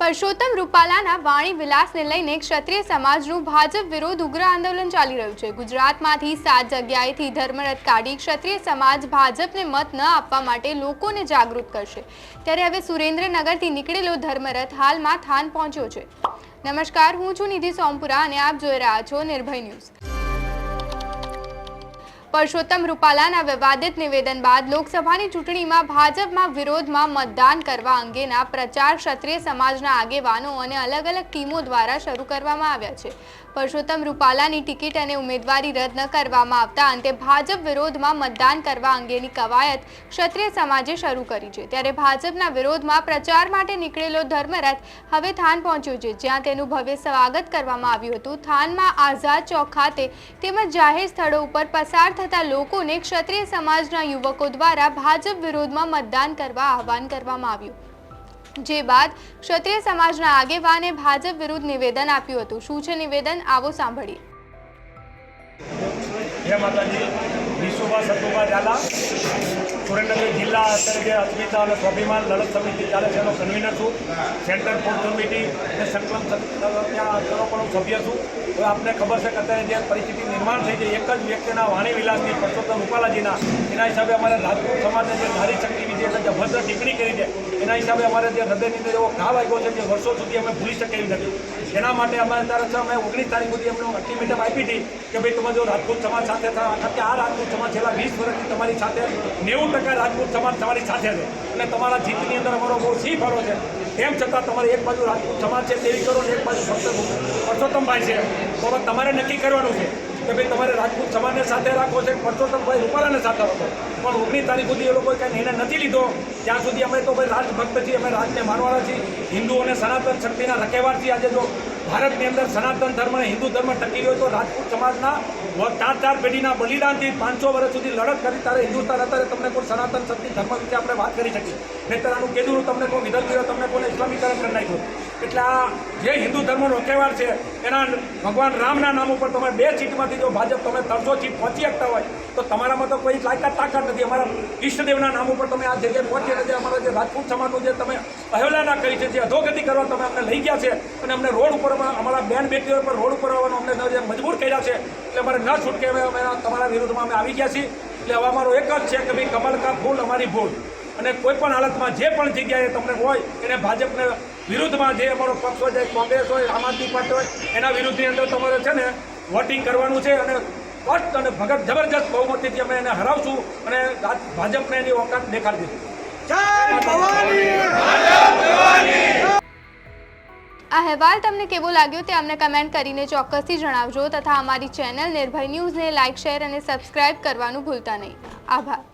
પરસોત્તમ રૂપાલાના વાણી વિલાસને લઈને ક્ષત્રિય સમાજનું ભાજપ વિરોધ ઉગ્ર આંદોલન ચાલી રહ્યું છે. ગુજરાતમાંથી સાત જગ્યાએથી ધર્મરથ કાઢી ક્ષત્રિય સમાજ ભાજપને મત ન આપવા માટે લોકોને જાગૃત કરશે. ત્યારે હવે સુરેન્દ્રનગરથી નીકળેલો ધર્મરથ હાલમાં થાન પહોંચ્યો છે. નમસ્કાર, હું છું નિધિ સોમપુરા અને આપ જોઈ રહ્યા છો નિર્ભય ન્યૂઝ. પરસોત્તમ રૂપાલાના વિવાદિત નિવેદન બાદ લોકસભાની ચૂંટણીમાં ભાજપમાં વિરોધમાં મતદાન કરવા અંગેના પ્રચાર ક્ષત્રિય સમાજના આગેવાનો અને અલગ અલગ ટીમો દ્વારા શરૂ કરવામાં આવ્યા છે. પરસોત્તમ રૂપાલાની ટિકિટ અને ઉમેદવારી રદ ન કરવામાં આવતા અંતે ભાજપ વિરોધમાં મતદાન કરવા અંગેની કવાયત ક્ષત્રિય સમાજે શરૂ કરી છે. ત્યારે ભાજપના વિરોધમાં પ્રચાર માટે નીકળેલો ધર્મરથ હવે થાન પહોંચ્યો છે. જ્યાં તેનું ભવ્ય સ્વાગત કરવામાં આવ્યું હતું. થાનમાં આઝાદ ચોક ખાતે તેમજ જાહેર સ્થળો ઉપર પસાર થતા લોકોને ક્ષત્રિય સમાજના યુવકો દ્વારા ભાજપ વિરોધમાં મતદાન કરવા આહવાન કરવામાં આવ્યું. જે બાદ ક્ષત્રિય સમાજના આગેવાને ભાજપ વિરુદ્ધ નિવેદન આપ્યું હતું. શું છે નિવેદન? આવો સાંભળીએ. હે માતાજી. વિશ્વભા સતુભા ઝાલા. સુરેન્દ્રનગર જિલ્લા અત્યારે જે અસ્મિતા અને સ્વાભિમાન લડત સમિતિ ચાલે છે. એનો કન્વીનર છું. સેન્ટર ફૂડ કમિટી અને સંકલન ત્યાં પણ હું સભ્ય છું. હવે આપને ખબર છે કે અત્યારે જે પરિસ્થિતિ નિર્માણ થઈ છે, એક જ વ્યક્તિના વાણી વિલાસની પરસોત્તમ રૂપાલાજીના, એના હિસાબે અમારે રાજપૂત સમાજને જે નારી શક્તિ વિશે એટલે જે ભદ્ર ટિપ્પણી કરી છે, એના હિસાબે અમારે જે હૃદયની અંદર એવો ઘા વાગ્યો છે જે વર્ષો સુધી અમે ભૂલી શકીએ નથી. એના માટે અમારે અત્યારે અમે ઓગણીસ તારીખ સુધી અમને અલ્ટિમેટમ આપી હતી કે ભાઈ તમે જો રાજપૂત સમાજ સાથે થયા કારણ કે આ રાજપૂત સમાજ છેલ્લા વીસ વર્ષથી તમારી સાથે નેવું ટકા રાજપૂત સમાજ તમારી સાથે છે અને તમારા જીતની અંદર અમારો બહુ સી ફરો છે. તેમ છતાં તમારે એક બાજુ રાજપૂત સમાજ છે, તેવી કરો ને એક બાજુ ફક્ત પરસોત્તમભાઈ છે. તો તમારે નક્કી કરવાનું છે કે ભાઈ તમારે રાજપૂત સમાજને સાથે રાખવો છે, પરસોત્તમભાઈ રૂપાલાને સાથે રાખો પણ ઓગણીસ તારીખ સુધી એ લોકોએ કાંઈ નિર્ણય નથી લીધો. ત્યાં સુધી અમે તો ભાઈ રાજભક્ત છીએ, અમે રાજને માનવાના છીએ. હિન્દુ અને સનાતન શક્તિના રખેવાર છીએ આજે જો ભારતની અંદર સનાતન ધર્મ અને હિન્દુ ધર્મ ટકી રહ્યો તો રાજપૂત સમાજના ચાર ચાર પેઢીના બલિદાનથી પાંચસો વર્ષ સુધી લડત કરી ત્યારે હિન્દુસ્તાન અત્યારે તમને કોઈ સનાતન શક્તિ ધર્મ વિશે આપણે વાત કરી શકીએ. નહીતર આનું કીધું તમને કોઈ વિધલ કર્યો તમને કોઈને ઇસ્લામીકરણ કરી નાખ્યું એટલે આ જે હિન્દુ ધર્મનો રખેવાર છે, એના ભગવાન રામના નામ ઉપર તમે બે સીટમાંથી જો ભાજપ તમે ત્રણસો સીટ પહોંચી શકતા હોય, તો તમારામાં તો કોઈ લાયકાત તાકાત નથી. અમારા ઈષ્ટદેવના નામ ઉપર તમે આ જગ્યાએ પહોંચી નથી અમારા જે રાજપૂત સમાજનું જે તમે અહેલાના કરી છે, જે અધોગતિ કરવા તમે અમને લઈ ગયા છે અને અમને રોડ ઉપર અમે- અમારા બેન બેટીઓ પર રોડ ઉપર આવવાનું અમને મજબૂર કર્યા છે, એટલે અમારે ન છૂટકે અમે તમારા વિરુદ્ધમાં અમે આવી ગયા છીએ. એટલે હવે અમારો એક જ છે કે ભાઈ કમલ કા ભૂલ, અમારી ભૂલ. અને કોઈ પણ હાલતમાં જે પણ જગ્યાએ તમને હોય, એને ભાજપને વિરુદ્ધમાં જે અમારો પક્ષ હોય કોંગ્રેસ હોય, આમ આદમી પાર્ટી હોય, એના વિરુદ્ધની અંદર તમારે છે ને વોટિંગ કરવાનું છે અને સ્પષ્ટ અને ભગત જબરજસ્ત બહુમતીથી અમે એને હરાવશું અને ભાજપને એની ઓકાત દેખાડી દઈશું. આ અહેવાલ તમને કેવો લાગ્યો તે અમને કમેન્ટ કરીને ચોક્કસથી જણાવજો તથા અમારી ચેનલ નિર્ભય ન્યૂઝને લાઇક, શેર અને સબસ્ક્રાઇબ કરવાનું ભૂલતા નહીં. આભાર.